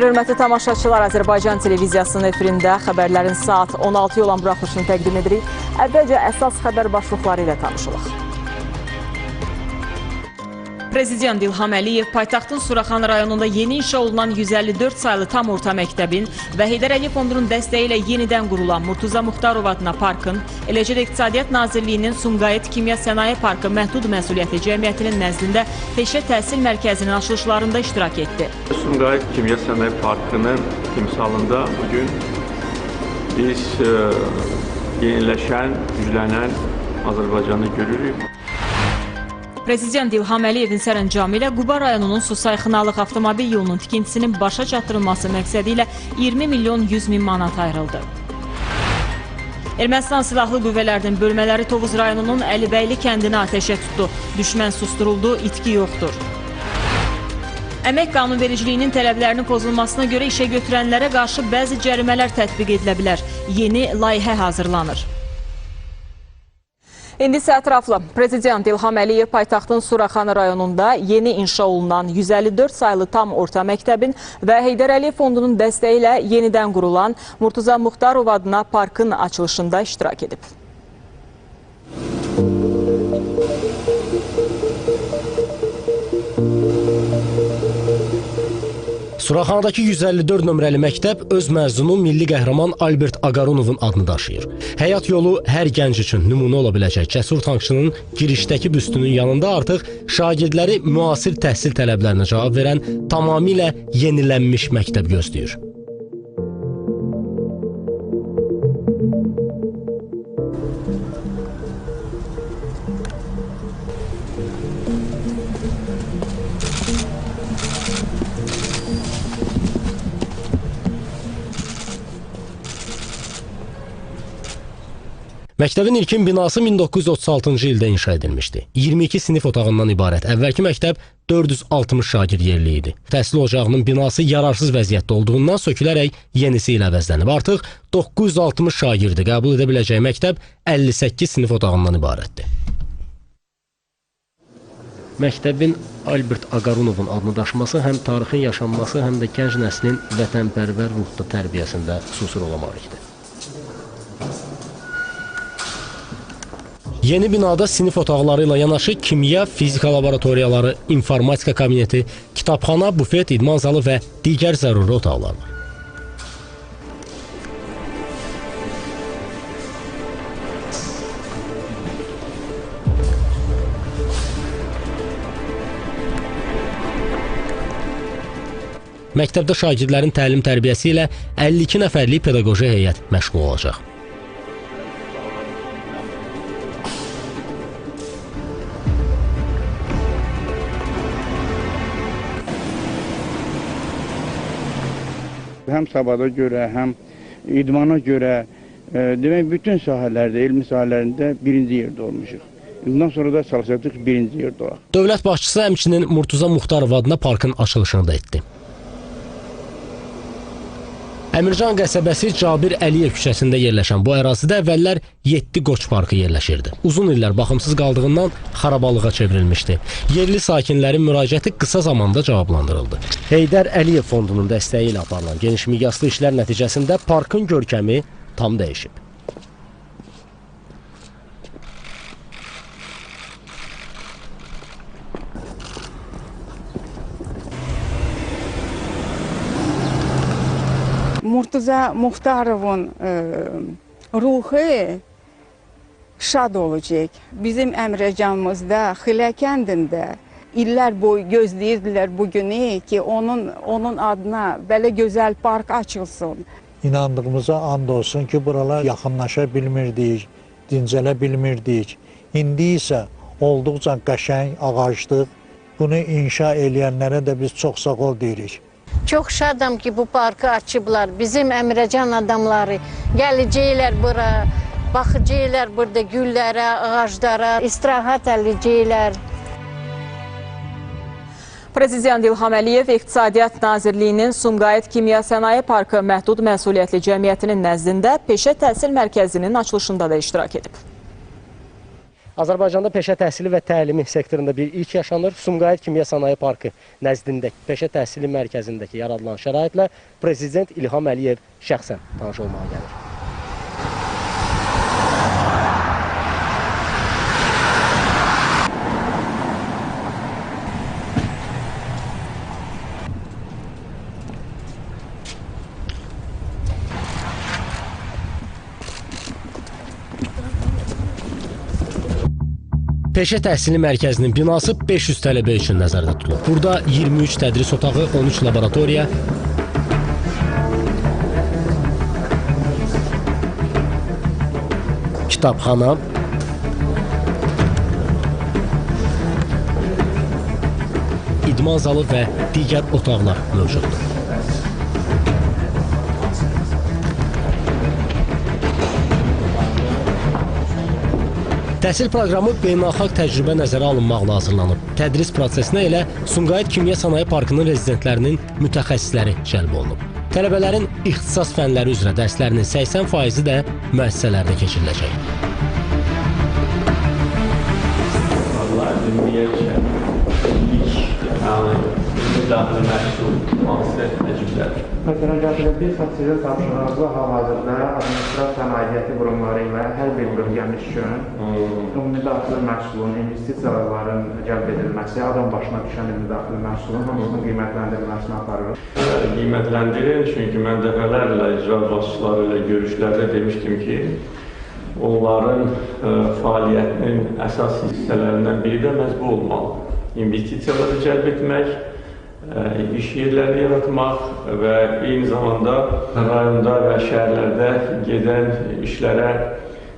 xeyir, hörmətli tamaşaçılar. Azərbaycan televiziyasının efirində xəbərlərin saat 16-ya olan buraxılışını təqdim edirik. Əvvəlcə əsas xəbər başlıqları ilə tanışılıq. Prezident İlham Əliyev paytaxtın Suraxan rayonunda yeni inşa olunan 154 saylı tam orta məktəbin və Heydər Əliyev fondunun dəstəyi ilə yenidən qurulan Murtuza Muxtarov adına parkın, eləcə də İqtisadiyyat Nazirliyinin Sumqayıt Kimya Sənaye Parkı məhdud məsuliyyətli cəmiyyətinin nəzdində peşə təhsil mərkəzinin açılışlarında iştirak etdi. Sumqayıt Kimya Sənaye Parkının timsalında bugün biz e, yeniləşən, güclənən Azərbaycanı görürük. Prezident İlham Əliyevin sərəncamı ilə Quba rayonunun Susay-Xınalıq avtomobil yolunun tikintisinin başa çatdırılması məqsədi ilə 20 milyon 100 min manat ayrıldı. Ermənistan Silahlı Qüvvələrinin bölmələri Tovuz rayonunun Əlibəyli kəndini atəşə tutdu. Düşmən susturuldu, itki yoxdur. Əmək qanunvericiliyinin tələblərinin pozulmasına görə işə götürənlərə qarşı bəzi cərimələr tətbiq edilə bilər. Yeni layihə hazırlanır. İndi isə ətraflı. Prezident İlham Əliyev paytaxtın Suraxanı rayonunda yeni inşa olunan 154 saylı tam orta məktəbin və Heydər Əliyev fondunun dəstəyi ilə yenidən qurulan Murtuza Muxtarov adına parkın açılışında iştirak edib. Suraxanadakı 154 nömrəli məktəb öz məzunu milli qəhrəman Albert Aqarunovun adını daşıyır. Həyat yolu hər gənc üçün nümunə ola biləcək cəsur tankçının girişdəki büstünün yanında artıq şagirdləri müasir təhsil tələblərinə cavab verən tamamilə yenilənmiş məktəb gözləyir. Məktəbin ilkin binası 1936-cı ildə inşa edilmişdi. 22 sinif otağından ibarət əvvəlki məktəb 460 şagird yerli idi. Təhsil ocağının binası yararsız vəziyyətdə olduğundan sökülərək yenisi ilə əvəzlənib. Artıq 960 şagirdi qəbul edə biləcəyi məktəb 58 sinif otağından ibarətdir. Məktəbin Albert Aqarunovun adını daşıması həm tarixin yaşanması, həm də gənc nəslin vətənpərvər ruhda tərbiyəsində xüsusi rol malikdir. Yeni binada sinif otaqları ilə yanaşı kimya, fizika laboratoriyaları, informatika kabineti, kitabxana, bufet, idman zalı və digər zəruri otaqlar var. Məktəbdə şagirdlərin təlim tərbiyəsi ilə 52 nəfərlik pedaqoji heyət məşğul olacaq. Həm savada görə, həm idmana görə, e, demək bütün sahələrdə, elmi sahələrində birinci yerdə olmuşuq. Bundan sonra da çalışacağıq birinci yerdə olaq. Dövlət başçısı həmçinin Murtuza Muxtarov adına parkın açılışını da etdi. Əmircan qəsəbəsi Cabir Əliyev küçəsində yerləşən bu ərazidə əvvəllər 7 qoç parkı yerləşirdi. Uzun illər baxımsız qaldığından xarabalığa çevrilmişdi. Yerli sakinlərin müraciəti qısa zamanda cavablandırıldı. Heydər Əliyev fondunun dəstəyi ilə aparılan geniş miqyaslı işlər nəticəsində parkın görkəmi tam dəyişib. Murtuza Muxtarovun ruhu şad olacaq. Bizim Əmrəcanımızda, Xilə kəndində illər boyu gözləyirdilər bu günü ki, onun onun adına belə gözəl park açılsın. İnandığımıza and olsun ki, buralar yaxınlaşa bilmirdik, dincələ bilmirdik. İndi isə olduqca qəşəng, ağaclıq. Bunu inşa eləyənlərə də biz çox sağ ol deyirik. Çox şadam ki, bu parkı açıblar. Bizim Əmrəcan adamları gələcəklər bura, baxacaqlar burada güllərə, ağaclara, istirahət edəcəklər. Prezident İlham Əliyev İqtisadiyyat Nazirliyinin Sumqayıt Kimya Sənaye Parkı məhdud məsuliyyətli cəmiyyətinin nəzdində peşə təhsil mərkəzinin açılışında da iştirak edib. Azərbaycanda peşə təhsili və təlimi sektorunda bir ilk yaşanır. Sumqayıt Kimya Sənaye Parkı nəzdindəki peşə təhsili mərkəzindəki yaradılan şəraitlə Prezident İlham Əliyev şəxsən tanış olmağa gəlir. Peşə Təhsili Mərkəzinin binası 500 tələbə üçün nəzərdə tutulub. Burada 23 tədris otağı, 13 laboratoriya, kitabxana, idman zalı və digər otaqlar mövcuddur. Təhsil proqramı beynəlxalq təcrübə nəzərə alınmaqla hazırlanıb. Tədris prosesinə elə Sumqayıt Kimya Sənaye Parkının rezidentlərinin mütəxəssisləri cəlb olunub. Tələbələrin ixtisas fənləri üzrə dərslərinin 80%-i də müəssisələrdə keçiriləcək. Vallahi ümumiyyətcə ilk yəni müdaxilə məhsul hansı təcrübədir? Məsələn, gətirək biz sizin tapşırığınızı hal-hazırda administrasiya aidiyyəti qurumları ilə hər bir bölgəmiz üçün ümumi daxili məhsulun, investisiyaların cəlb edilməsi, adam başına düşən ümumi daxili məhsulun hamısının qiymətləndirilməsini aparırıq. qiymətləndirin. Çünki mən dəfələrlə icra başçıları ilə görüşlərdə demişdim ki, onların ə, fəaliyyətinin əsas hissələrindən biri də məhz bu olmalı. İnvestisiyaları cəlb etmək, iş yerləri yaratmaq və eyni zamanda rayonda və şəhərlərdə gedən işlərə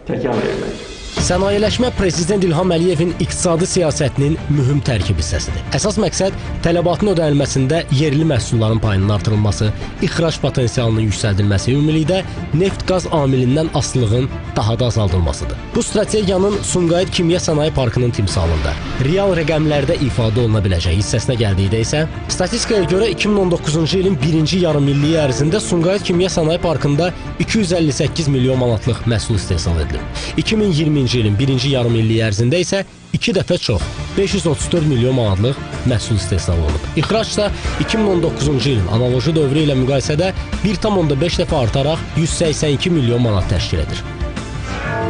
təkan vermək. Sənayeləşmə Prezident İlham Əliyevin iqtisadi siyasətinin mühüm tərkib hissəsidir. Əsas məqsəd tələbatın ödənilməsində yerli məhsulların payının artırılması, ixrac potensialının yüksəldilməsi, ümumilikdə neft-qaz amilindən asılılığın daha da azaldılmasıdır. Bu strategiyanın Sumqayıt Kimya Sənaye Parkının timsalında real rəqəmlərdə ifadə oluna biləcəyi hissəsinə gəldikdə isə statistikaya görə 2019-cu ilin birinci yarımilliyi ərzində Sumqayıt Kimya Sənaye Parkında 258 milyon manatlıq məhsul istehsal edilib. 2020-ci ilin birinci yarımilliyi ərzində isə 2 dəfə çox 534 milyon manatlıq məhsul istehsal olunub. İxrac isə 2019-cu ilin analoji dövrü ilə müqayisədə 1,5 dəfə artaraq 182 milyon manat təşkil edir.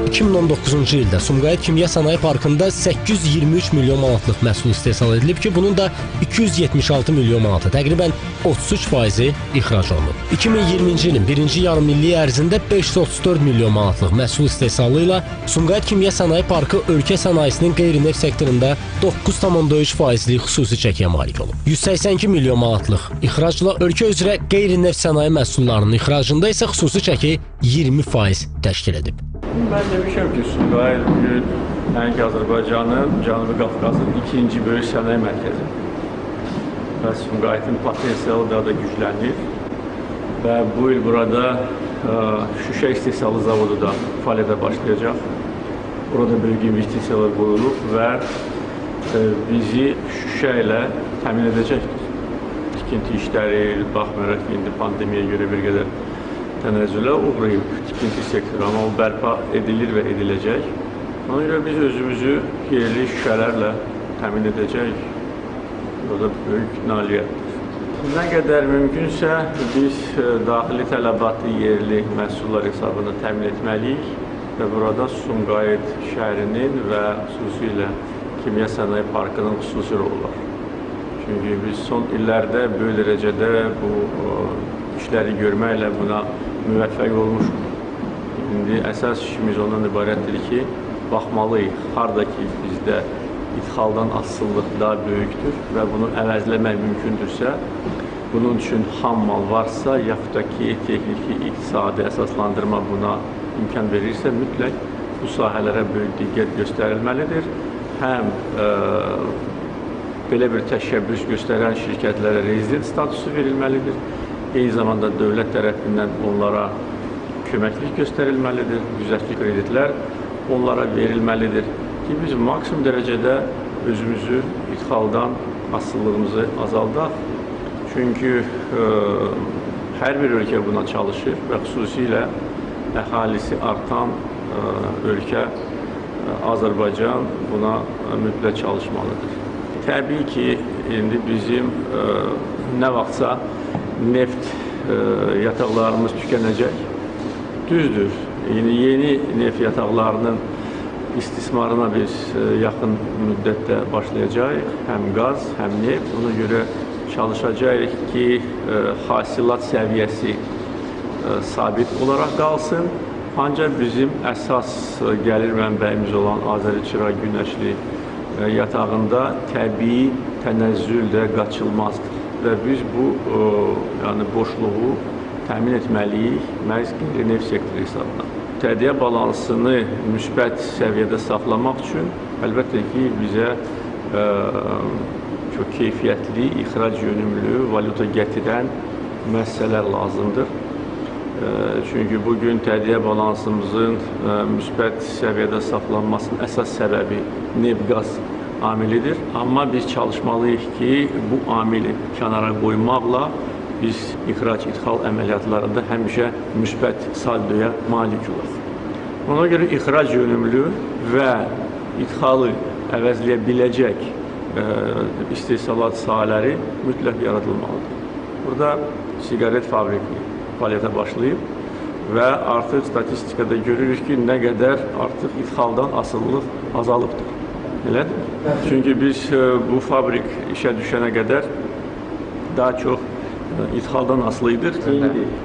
2019-cu ildə Sumqayıt Kimya Sənaye Parkında 823 milyon manatlıq məhsul istehsal edilib ki, bunun da 276 milyon manatı, təqribən 33%-i ixrac olunub. 2020-ci ilin birinci yarımilliyi ərzində 534 milyon manatlıq məhsul istehsalı ilə Sumqayıt Kimya Sənaye Parkı ölkə sənayesinin qeyri-neft sektorunda 9,3%lik xüsusi çəkiyə malik olub. 182 milyon manatlıq ixracla ölkə üzrə qeyri-neft sənaye məhsullarının ixracında isə xüsusi çəki 20% təşkil edib. Mən demişəm ki, Sumqayıt bugün nəinki Azərbaycanın, Cənubi Qafqazın ikinci böyük sənaye mərkəzi. Və Sumqayıtın potensialı daha da güclənir. Və bu il burada ə, şüşə istehsalı zavodu da fəaliyyətə başlayacaq. Burada böyük investisiyalar qoyulub və ə, bizi şüşə ilə təmin edəcəkdir. Tikinti işləri, baxmayaraq ki, indi pandemiyaya görə bir qədər tənəzzülə uğrayıb tikinti sektoru, amma o bərpa edilir və ediləcək. Ona görə biz özümüzü yerli şüşələrlə təmin edəcək. O da böyük nailiyyətdir. Nə qədər mümkünsə biz e, daxili tələbatı yerli məhsullar hesabına təmin etməliyik və burada Sumqayıt şəhərinin və xüsusilə Kimya Sənaye Parkının xüsusi rolu var. Çünki biz son illərdə böyük dərəcədə bu ə, işləri görməklə buna müvəffəq olmuşuq. İndi əsas işimiz ondan ibarətdir ki, baxmalıyıq harda ki bizdə ixaldan asılılıq daha böyükdür və bunu əvəzləmək mümkündürsə, bunun üçün xam mal varsa, yaxud da ki, texniki, iqtisadi əsaslandırma buna imkan verirsə, mütləq bu sahələrə böyük diqqət göstərilməlidir. Həm ə, belə bir təşəbbüs göstərən şirkətlərə rezident statusu verilməlidir. Eyni zamanda dövlət tərəfindən onlara köməklik göstərilməlidir, güzəştli kreditlər onlara verilməlidir ki, biz maksimum dərəcədə özümüzü ixaldan asılılığımızı azaldaq. Çünki ə, hər bir ölkə buna çalışır və xüsusilə əhalisi artan ə, ölkə ə, Azərbaycan buna mütləq çalışmalıdır. Təbii ki, indi bizim ə, nə vaxtsa neft ə, yataqlarımız tükənəcək. Düzdür. Yəni yeni neft yataqlarının istismarına biz ə, yaxın müddətdə başlayacağıq. Həm qaz, həm neft. Ona görə çalışacağıq ki, ə, hasilat səviyyəsi sabit olaraq qalsın. Ancaq bizim əsas gəlir mənbəyimiz olan Azərçıra günəşli yatağında təbii tənəzzül də qaçılmazdır və biz bu ə, yəni boşluğu təmin etməliyik məhz qeyri-neft sektoru hesabına. Tədqiqat balansını müsbət səviyyədə saxlamaq üçün əlbəttə ki, bizə ə, çox keyfiyyətli, ixrac yönümlü valyuta gətirən müəssisələr lazımdır. Ə, Çünki bu gün tədqiqat balansımızın ə, müsbət səviyyədə saxlanmasının əsas səbəbi neft-qaz amilidir. Amma biz çalışmalıyıq ki, bu amili kənara qoymaqla biz ixrac-idxal əməliyyatlarında həmişə müsbət saldoya malik olaq. Ona görə ixrac yönümlü və idxalı əvəzləyə biləcək ə, istehsalat sahələri mütləq yaradılmalıdır. Burada siqaret fabriki fəaliyyətə başlayıb və artıq statistikada görürük ki, nə qədər artıq idxaldan asılılıq azalıbdır. Elədir? Çünki biz ə, bu fabrik işə düşənə qədər daha çox ə, idxaldan asılı idik.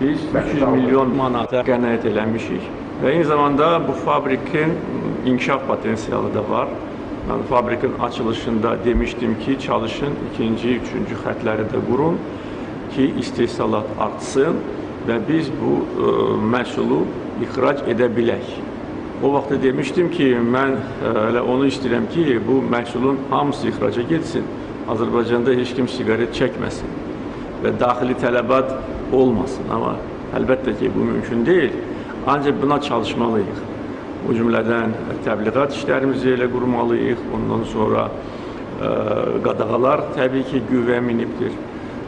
Biz 300 milyon manata qənaət eləmişik. Və eyni zamanda bu fabrikin inkişaf potensialı da var. Mən fabrikin açılışında demişdim ki, çalışın ikinci, üçüncü xətləri də qurun ki, istehsalat artsın və biz bu ə, məhsulu ixrac edə bilək. O vaxtda demişdim ki, mən ə, elə onu istəyirəm ki, bu məhsulun hamısı ixraca getsin. Azərbaycanda heç kim siqaret çəkməsin və daxili tələbat olmasın. Amma əlbəttə ki, bu mümkün deyil. Ancaq buna çalışmalıyıq. O cümlədən təbliğat işlərimizi elə qurmalıyıq. Ondan sonra ə, qadağalar təbii ki, qüvvəyə minibdir.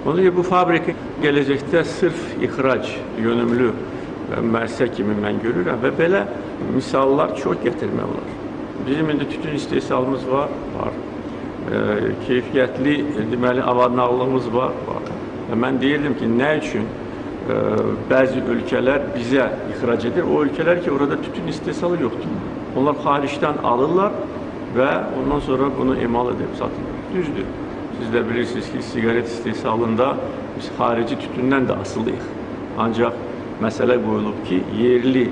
Ona görə bu fabrika gələcəkdə sırf ixrac yönümlü müəssisə kimi mən görürəm və belə misallar çox gətirmək olar. Bizim indi tütün istehsalımız var, var. Ə, keyfiyyətli deməli avadnağlığımız var, var. Və mən deyirdim ki, nə üçün ə, bəzi ölkələr bizə ixrac edir. O ölkələr ki, orada tütün istehsalı yoxdur. Onlar xaricdən alırlar və ondan sonra bunu emal edib satırlar. Düzdür. Siz də bilirsiniz ki, siqaret istehsalında biz xarici tütündən də asılıyıq. Ancaq məsələ qoyulub ki, yerli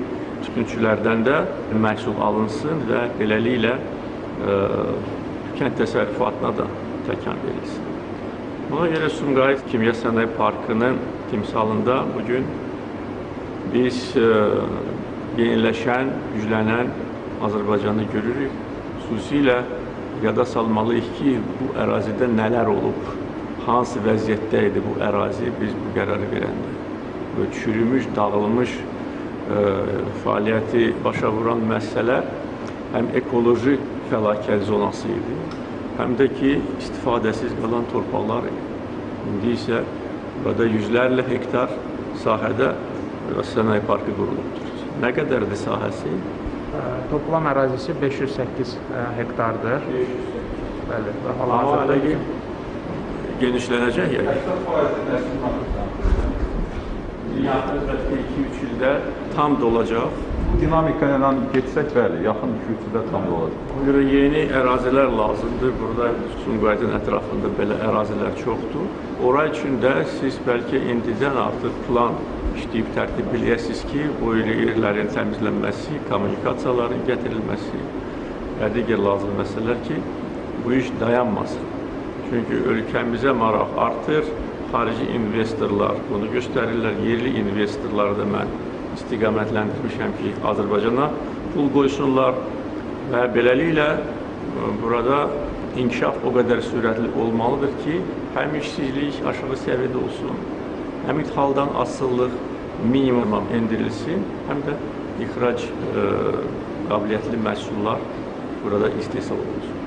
tütünçülərdən də məhsul alınsın və beləliklə ə, kənd təsərrüfatına da təkan verilsin. Ona görə Sumqayıt Kimya Sənaye Parkının timsalında bugün biz ə, yeniləşən, güclənən Azərbaycanı görürük. Xüsusilə yada salmalıyıq ki, bu ərazidə nələr olub, hansı vəziyyətdə idi bu ərazi biz bu qərarı verəndə. Çürümüş, dağılmış ə, fəaliyyəti başa vuran müəssisələr həm ekoloji fəlakət zonası idi, həm də ki, istifadəsiz qalan torpaqlar idi. İndi isə burada yüzlərlə hektar sahədə sənaye parkı qurulubdur. Nə qədərdir sahəsi? Ə, Toplam ərazisi 508 ə, hektardır. Bəli, və Amma hal-hazırda genişlənəcək yəni. Yaxın 2-3 ildə tam dolacaq. Dinamika ilə getsək, bəli, yaxın 2-3 ildə tam da olacaq. Ona görə yeni ərazilər lazımdır. Burada Sumqayıtın ətrafında belə ərazilər çoxdur. Ora üçün də siz bəlkə indidən artıq plan işləyib tərtib eləyəsiniz ki, o yerlərin təmizlənməsi, kommunikasiyaların gətirilməsi və digər lazım məsələlər ki, bu iş dayanmasın. Çünki ölkəmizə maraq artır, xarici investorlar bunu göstərirlər, yerli investorları da mən istiqamətləndirmişəm ki, Azərbaycana pul qoysunlar və beləliklə ə, burada inkişaf o qədər sürətli olmalıdır ki, həm işsizlik aşağı səviyyədə olsun, həm idxaldan asılılıq minimuma endirilsin, həm də ixrac ə, qabiliyyətli məhsullar burada istehsal olunsun.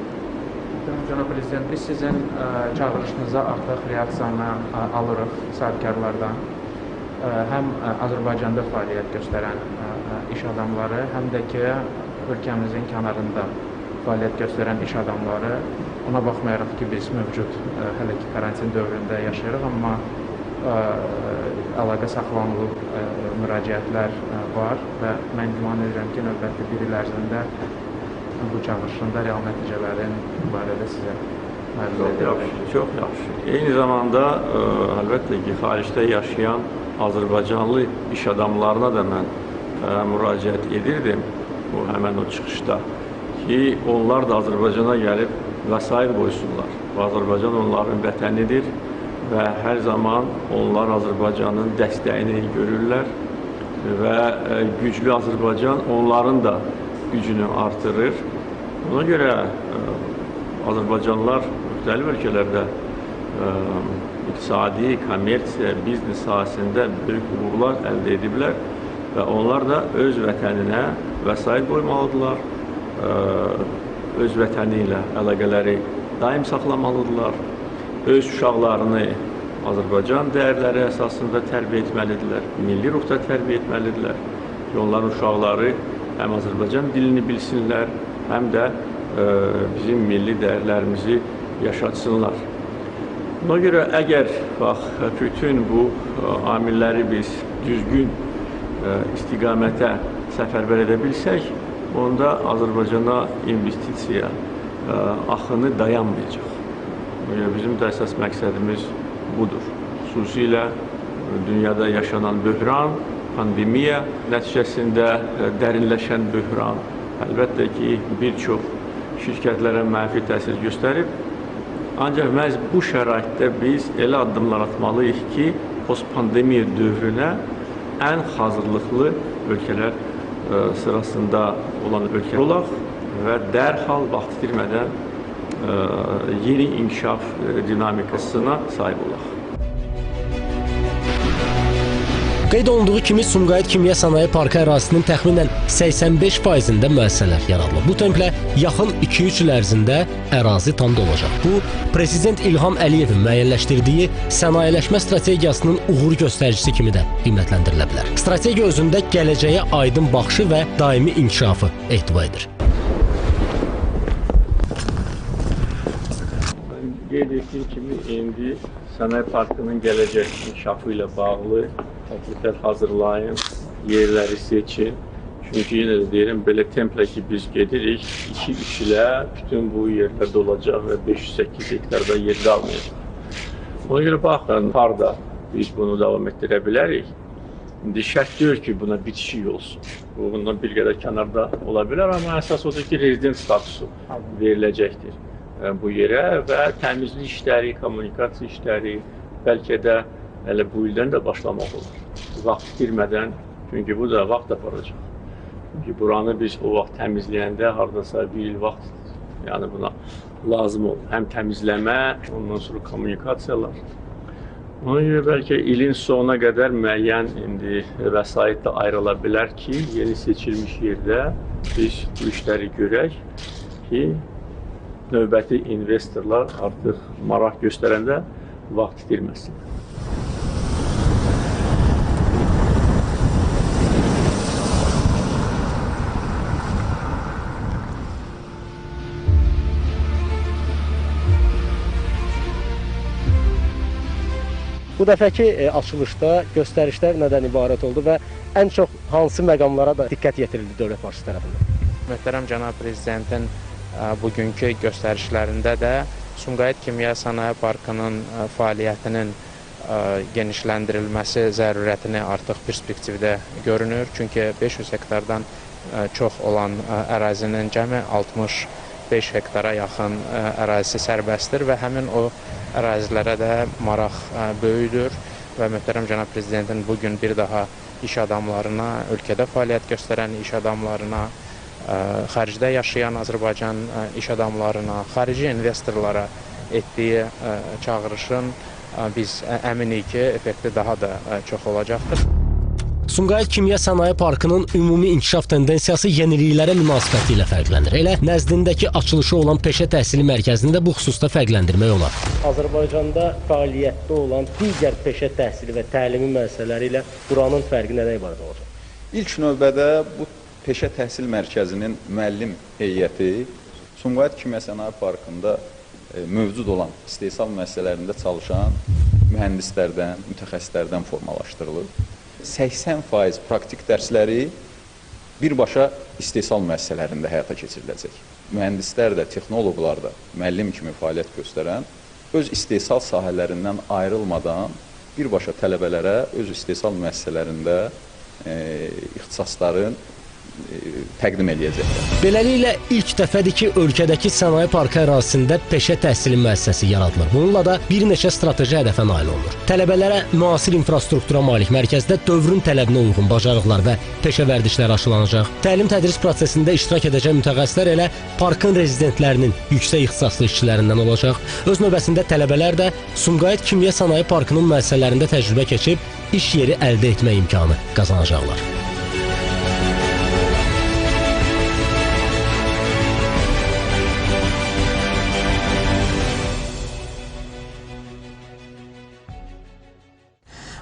Cənab Prezident, biz sizin ə, çağırışınıza artıq reaksiyanı ə, alırıq sahibkarlardan. Ə, Həm ə, Azərbaycanda fəaliyyət göstərən ə, ə, iş adamları, həm də ki, ölkəmizin kənarında fəaliyyət göstərən iş adamları ona baxmayaraq ki, biz mövcud ə, hələ ki karantin dövründə yaşayırıq, amma ə, əlaqə saxlanılıb ə, müraciətlər ə, var və mən güman edirəm ki, növbəti bir il ərzində bu çağırışında real nəticələrin barədə sizə Çox yaxşı, çox yaxşı. Eyni zamanda ə, əlbəttə ki, xaricdə yaşayan Azərbaycanlı iş adamlarına da mən ə, müraciət edirdim bu həmən o çıxışda ki, onlar da Azərbaycana gəlib vəsait qoysunlar. Azərbaycan onların vətənidir və hər zaman onlar Azərbaycanın dəstəyini görürlər və ə, güclü Azərbaycan onların da gücünü artırır. Ona görə ə, Azərbaycanlılar müxtəlif ölkələrdə ə, iqtisadi, kommersiya, biznes sahəsində böyük uğurlar əldə ediblər və onlar da öz vətəninə vəsait qoymalıdırlar, ə, öz vətəni ilə əlaqələri daim saxlamalıdırlar, öz uşaqlarını Azərbaycan dəyərləri əsasında tərbiyə etməlidirlər, milli ruhda tərbiyə etməlidirlər onların uşaqları həm Azərbaycan dilini bilsinlər, həm də ə, bizim milli dəyərlərimizi yaşatsınlar. Buna görə əgər bax bütün bu ə, amilləri biz düzgün ə, istiqamətə səfərbər edə bilsək, onda Azərbaycana investisiya ə, axını dayanmayacaq. Görə bizim də əsas məqsədimiz budur. Xüsusilə dünyada yaşanan böhran, pandemiya nəticəsində ə, dərinləşən böhran əlbəttə ki, bir çox şirkətlərə mənfi təsir göstərib. Ancaq məhz bu şəraitdə biz elə addımlar atmalıyıq ki, postpandemiya dövrünə ən hazırlıqlı ölkələr ə, sırasında olan ölkə olaq və dərhal vaxt itirmədən ə, yeni inkişaf dinamikasına sahib olaq. Qeyd olunduğu kimi Sumqayıt Kimya Sənaye Parkı ərazisinin təxminən 85%-də müəssisələr yaradılıb. Bu templə yaxın 2-3 il ərzində ərazi tam dolacaq. Bu, Prezident İlham Əliyevin müəyyənləşdirdiyi sənayeleşmə strategiyasının uğur göstəricisi kimi də qiymətləndirilə bilər. Strategiya özündə gələcəyə aydın baxışı və daimi inkişafı ehtiva edir. Qeyd etdiyim kimi indi sənaye parkının gələcək inkişafı ilə bağlı təkliflər hazırlayın, yerləri seçin. Çünki yenə də deyirəm, belə templə ki biz gedirik, 2-3 ilə bütün bu yerlər dolacaq və 508 hektarda yer qalmayacaq. Ona görə baxın, harda biz bunu davam etdirə bilərik. İndi şərt deyil ki, buna bitişik olsun. Bu bundan bir qədər kənarda ola bilər, amma əsas odur ki, rezident statusu veriləcəkdir bu yerə və təmizlik işləri, kommunikasiya işləri, bəlkə də hələ bu ildən də başlamaq olar. Vaxt itirmədən, çünki bu da vaxt aparacaq. Çünki buranı biz o vaxt təmizləyəndə hardasa bir il vaxt, yəni buna lazım olur. Həm təmizləmə, ondan sonra kommunikasiyalar. Ona görə bəlkə ilin sonuna qədər müəyyən indi vəsait də ayrıla bilər ki, yeni seçilmiş yerdə biz bu işləri görək ki, növbəti investorlar artıq maraq göstərəndə vaxt itirməsin. Bu dəfəki e, açılışda göstərişlər nədən ibarət oldu və ən çox hansı məqamlara da diqqət yetirildi dövlət başçısı tərəfindən? Möhtərəm cənab prezidentin bugünkü göstərişlərində də Sumqayıt Kimya Sənaye Parkının fəaliyyətinin genişləndirilməsi zərurətini artıq perspektivdə görünür. Çünki 500 hektardan çox olan ərazinin cəmi 65 hektara yaxın ərazisi sərbəstdir və həmin o ərazilərə də maraq böyüdür və möhtərəm cənab prezidentin bu gün bir daha iş adamlarına, ölkədə fəaliyyət göstərən iş adamlarına, xaricdə yaşayan Azərbaycan iş adamlarına, xarici investorlara etdiyi çağırışın biz əminik ki, effekti daha da çox olacaqdır. Sumqayıt Kimya Sənaye Parkının ümumi inkişaf tendensiyası yeniliklərə münasibəti ilə fərqlənir. Elə nəzdindəki açılışı olan peşə təhsili mərkəzini də bu xüsusda fərqləndirmək olar. Azərbaycanda fəaliyyətdə olan digər peşə təhsili və təlimi müəssisələri ilə buranın fərqi nədən ibarət olacaq? İlk növbədə bu Peşə Təhsil Mərkəzinin müəllim heyəti Sumqayıt Kimya Sənaye Parkında e, mövcud olan istehsal müəssisələrində çalışan mühəndislərdən, mütəxəssislərdən formalaşdırılır. 80% praktik dərsləri birbaşa istehsal müəssisələrində həyata keçiriləcək. Mühəndislər də, texnoloqlar da müəllim kimi fəaliyyət göstərən öz istehsal sahələrindən ayrılmadan birbaşa tələbələrə öz istehsal müəssisələrində e, ixtisasların təqdim eləyəcəklər. Beləliklə ilk dəfədir ki, ölkədəki sənaye parkı ərazisində peşə təhsili müəssisəsi yaradılır. Bununla da bir neçə strateji hədəfə nail olunur. Tələbələrə müasir infrastruktura malik mərkəzdə dövrün tələbinə uyğun bacarıqlar və peşə vərdişləri aşılanacaq. Təlim-tədris prosesində iştirak edəcək mütəxəssislər elə parkın rezidentlərinin yüksək ixtisaslı işçilərindən olacaq. Öz növbəsində tələbələr də Sumqayıt Kimya Sənaye Parkının müəssisələrində təcrübə keçib iş yeri əldə etmə imkanı qazanacaqlar.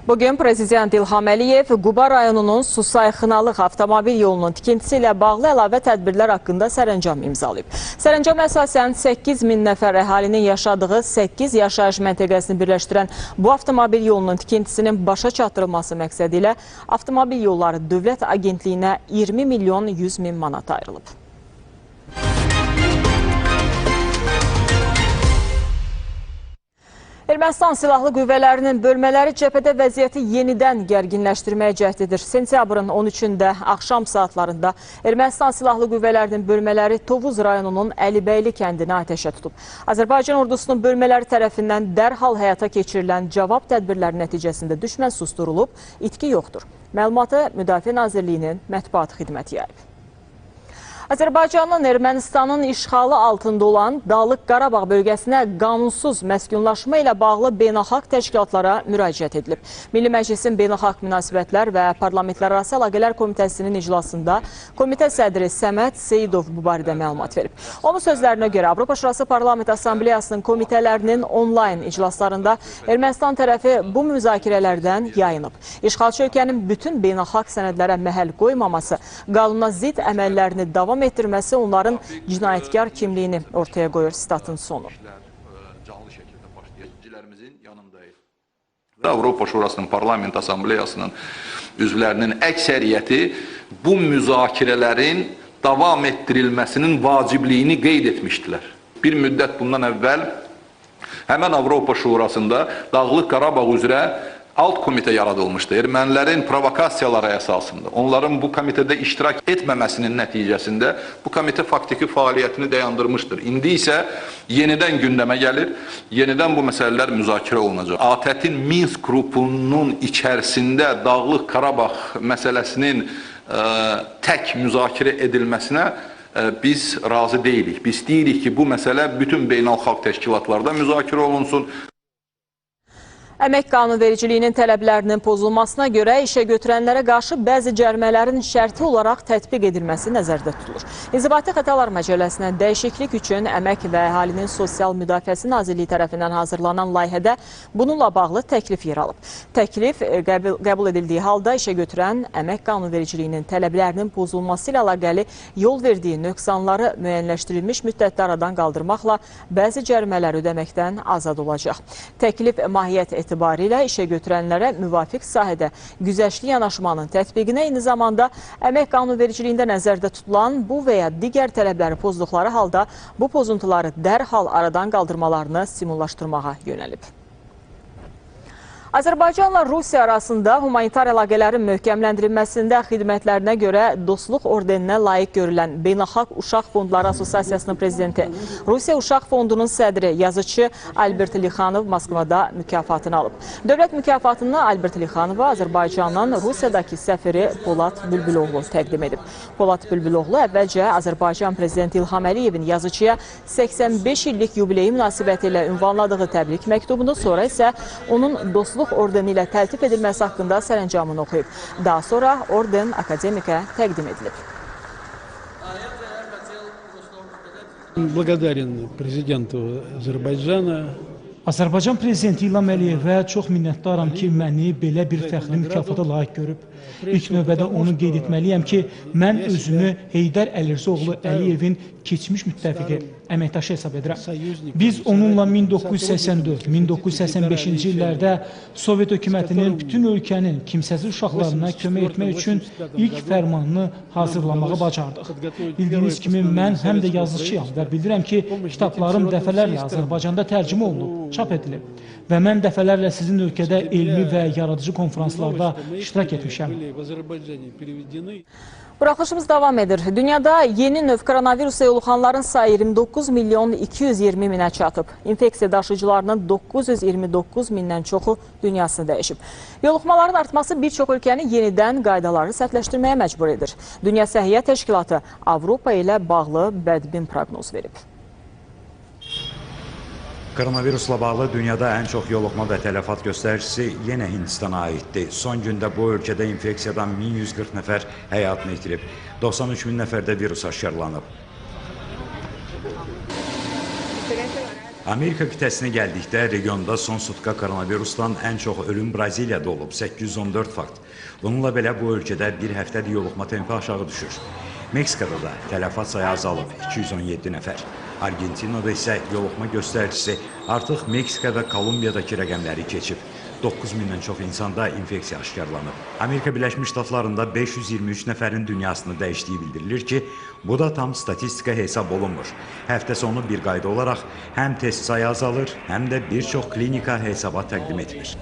Bugün Prezident İlham Əliyev Quba rayonunun Susay-Xınalıq avtomobil yolunun tikintisi ilə bağlı əlavə tədbirlər haqqında sərəncam imzalayıb. Sərəncam əsasən 8 min nəfər əhalinin yaşadığı 8 yaşayış məntəqəsini birləşdirən bu avtomobil yolunun tikintisinin başa çatdırılması məqsədi ilə Avtomobil Yolları Dövlət Agentliyinə 20 milyon 100 min manat ayrılıb. Ermənistan Silahlı Qüvvələrinin bölmələri cəbhədə vəziyyəti yenidən gərginləşdirməyə cəhd edir. Sentyabrın 13-də axşam saatlarında Ermənistan Silahlı Qüvvələrinin bölmələri Tovuz rayonunun Əlibəyli kəndini atəşə tutub. Azərbaycan ordusunun bölmələri tərəfindən dərhal həyata keçirilən cavab tədbirləri nəticəsində düşmən susturulub, itki yoxdur. Məlumatı Müdafiə Nazirliyinin mətbuat xidməti yayıb. Azərbaycanın Ermənistanın işğalı altında olan Dağlıq Qarabağ bölgəsinə qanunsuz məskunlaşma ilə bağlı beynəlxalq təşkilatlara müraciət edilib. Milli Məclisin Beynəlxalq Münasibətlər və Parlamentlərarası Əlaqələr Komitəsinin iclasında komitə sədri Səməd Seyidov bu barədə məlumat verib. Onun sözlərinə görə Avropa Şurası Parlament Assambleyasının komitələrinin onlayn iclaslarında Ermənistan tərəfi bu müzakirələrdən yayınıb. İşğalçı ölkənin bütün beynəlxalq sənədlərə məhəl qoymaması, qanuna zidd əməllərini davam davam etdirməsi onların cinayətkar kimliyini ortaya qoyur statın sonu. Avropa Şurasının Parlament Assambleyasının üzvlərinin əksəriyyəti bu müzakirələrin davam etdirilməsinin vacibliyini qeyd etmişdilər. Bir müddət bundan əvvəl həmən Avropa Şurasında Dağlıq Qarabağ üzrə alt komitə yaradılmışdı. Ermənilərin provokasiyaları əsasında, onların bu komitədə iştirak etməməsinin nəticəsində bu komitə faktiki fəaliyyətini dayandırmışdır. İndi isə yenidən gündəmə gəlir, yenidən bu məsələlər müzakirə olunacaq. ATƏT-in Minsk qrupunun içərisində Dağlıq Qarabağ məsələsinin ə, tək müzakirə edilməsinə ə, biz razı deyilik. Biz deyirik ki, bu məsələ bütün beynəlxalq təşkilatlarda müzakirə olunsun. Əmək qanunvericiliyinin tələblərinin pozulmasına görə işə götürənlərə qarşı bəzi cərimələrin şərti olaraq tətbiq edilməsi nəzərdə tutulur. İnzibati Xətalar Məcəlləsinə dəyişiklik üçün Əmək və Əhalinin Sosial Müdafiəsi Nazirliyi tərəfindən hazırlanan layihədə bununla bağlı təklif yer alıb. Təklif e, qəbul, qəbul edildiyi halda işə götürən əmək qanunvericiliyinin tələblərinin pozulması ilə əlaqəli yol verdiyi nöqsanları müəyyənləşdirilmiş müddətdə aradan qaldırmaqla bəzi cərimələr ödəməkdən azad olacaq. Təklif mahiyyət etibarilə işə götürənlərə müvafiq sahədə güzəştli yanaşmanın tətbiqinə eyni zamanda əmək qanunvericiliyində nəzərdə tutulan bu və ya digər tələbləri pozduqları halda bu pozuntuları dərhal aradan qaldırmalarını stimullaşdırmağa yönəlib. Azərbaycanla Rusiya arasında humanitar əlaqələrin möhkəmləndirilməsində xidmətlərinə görə Dostluq ordeninə layiq görülən Beynəlxalq Uşaq Fondları Assosiasiyasının prezidenti, Rusiya Uşaq Fondunun sədri, yazıcı Albert Lixanov Moskvada mükafatını alıb. Dövlət mükafatını Albert Lixanova Azərbaycanın Rusiyadakı səfiri Polat Bülbüloğlu təqdim edib. Polat Bülbüloğlu əvvəlcə Azərbaycan prezidenti İlham Əliyevin yazıcıya 85 illik yubileyi münasibəti ilə ünvanladığı təbrik məktubunu, sonra isə onun Dostluq Dostluq ordeni ilə təltif edilməsi haqqında sərəncamını oxuyub. Daha sonra orden akademikə təqdim edilib. Благодарен президенту Азербайджана Azərbaycan prezidenti İlham Əliyevə çox minnətdaram ki, məni belə bir fəxri mükafata layiq görüb. İlk növbədə onu qeyd etməliyəm ki, mən özümü Heydər Əlirzoğlu Əliyevin keçmiş müttəfiqi, əməkdaşı hesab edirəm. Biz onunla 1984-1985-ci illərdə Sovet hökumətinin bütün ölkənin kimsəsiz uşaqlarına kömək etmək üçün ilk fərmanını hazırlamağı bacardıq. Bildiyiniz kimi mən həm də yazıçıyam və bilirəm ki, kitablarım dəfələrlə Azərbaycanda tərcümə olunub, çap edilib və mən dəfələrlə sizin ölkədə elmi və yaradıcı konfranslarda iştirak etmişəm. Buraxılışımız davam edir. Dünyada yeni növ koronavirusa yoluxanların sayı 29 milyon 220 minə çatıb. İnfeksiya daşıyıcılarının 929 mindən çoxu dünyasını dəyişib. Yoluxmaların artması bir çox ölkəni yenidən qaydaları sərtləşdirməyə məcbur edir. Dünya Səhiyyə Təşkilatı Avropa ilə bağlı bədbin proqnoz verib. Koronavirusla bağlı dünyada ən çox yoluxma və tələfat göstəricisi yenə Hindistana aiddir. Son gündə bu ölkədə infeksiyadan 1140 nəfər həyatını itirib. 93 min nəfərdə virus aşkarlanıb. Amerika qitəsinə gəldikdə regionda son sutka koronavirusdan ən çox ölüm Braziliyada olub, 814 fakt. Bununla belə bu ölkədə bir həftədir yoluxma tempi aşağı düşür. Meksikada da tələfat sayı azalıb, 217 nəfər. Argentinada isə yoluxma göstəricisi artıq Meksika və Kolumbiyadakı rəqəmləri keçib. 9 mindən çox insanda infeksiya aşkarlanıb. Amerika Birləşmiş Ştatlarında 523 nəfərin dünyasını dəyişdiyi bildirilir ki, bu da tam statistika hesab olunmur. Həftə sonu bir qayda olaraq həm test sayı azalır, həm də bir çox klinika hesabat təqdim etmir.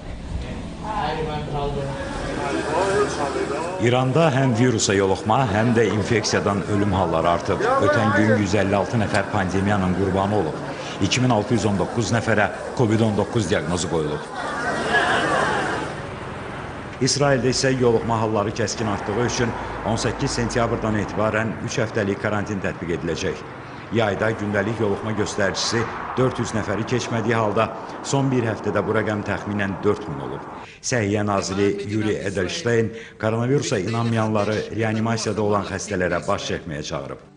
İranda həm virusa yoluxma, həm də infeksiyadan ölüm halları artıb. Ötən gün 156 nəfər pandemiyanın qurbanı olub. 2619 nəfərə COVID-19 diaqnozu qoyulub. İsraildə isə yoluxma halları kəskin artdığı üçün 18 sentyabrdan etibarən 3 həftəlik karantin tətbiq ediləcək. Yayda gündəlik yoluxma göstəricisi 400 nəfəri keçmədiyi halda son bir həftədə bu rəqəm təxminən 4000 olub. Səhiyyə naziri Yuri Edelstein koronavirusa inanmayanları reanimasiyada olan xəstələrə baş çəkməyə çağırıb.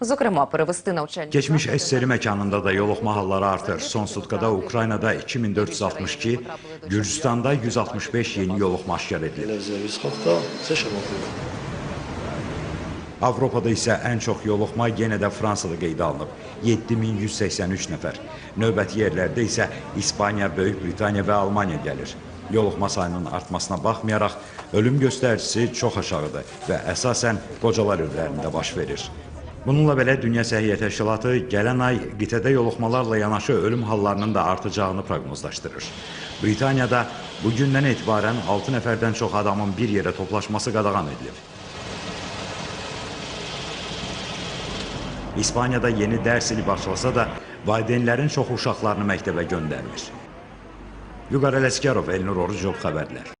Зокрема, перевести навчання Keçmiş SSR məkanında da yoluxma halları artır. Son sutkada Ukraynada 2462, Gürcüstanda 165 yeni yoluxma aşkar edilib. Avropada isə ən çox yoluxma yenə də Fransada qeydə alınıb. 7183 nəfər. Növbəti yerlərdə isə İspaniya, Böyük Britaniya və Almaniya gəlir. Yoluxma sayının artmasına baxmayaraq, ölüm göstəricisi çox aşağıdır və əsasən qocalar evlərində baş verir. Bununla belə Dünya Səhiyyə Təşkilatı gələn ay qitədə yoluxmalarla yanaşı ölüm hallarının da artacağını proqnozlaşdırır. Britaniyada bu gündən etibarən 6 nəfərdən çox adamın bir yerə toplaşması qadağan edilib. İspaniyada yeni dərs ili başlasa da, valideynlərin çox uşaqlarını məktəbə göndərmir. Vüqar Ələsgərov, Elnur Orucov xəbərlər.